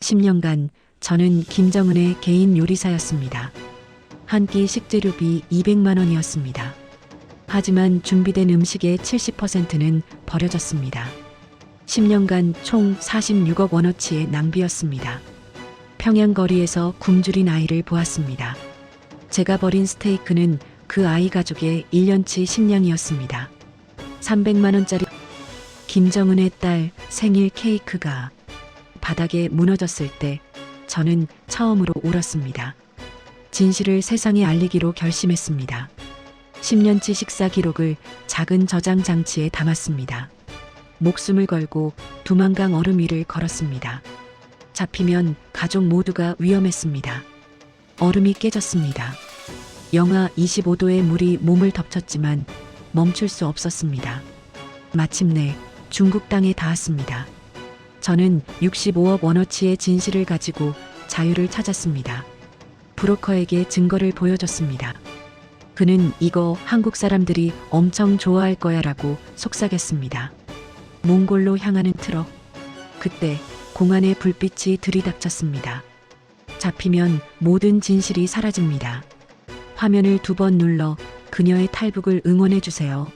10년간 저는 김정은의 개인 요리사였습니다. 한 끼 식재료비 200만 원이었습니다. 하지만 준비된 음식의 70%는 버려졌습니다. 10년간 총 46억 원어치의 낭비였습니다. 평양 거리에서 굶주린 아이를 보았습니다. 제가 버린 스테이크는 그 아이 가족의 1년치 식량이었습니다. 300만 원짜리 김정은의 딸 생일 케이크가 바닥에 무너졌을 때 저는 처음으로 울었습니다. 진실을 세상에 알리기로 결심했습니다. 10년치 식사 기록을 작은 저장 장치에 담았습니다. 목숨을 걸고 두만강 얼음 위를 걸었습니다. 잡히면 가족 모두가 위험했습니다. 얼음이 깨졌습니다. 영하 25도의 물이 몸을 덮쳤지만 멈출 수 없었습니다. 마침내 중국 땅에 닿았습니다. 저는 65억 원어치의 진실을 가지고 자유를 찾았습니다. 브로커에게 증거를 보여줬습니다. 그는 이거 한국 사람들이 엄청 좋아할 거야 라고 속삭였습니다. 몽골로 향하는 트럭. 그때 공안의 불빛이 들이닥쳤습니다. 잡히면 모든 진실이 사라집니다. 화면을 두 번 눌러 그녀의 탈북을 응원해 주세요.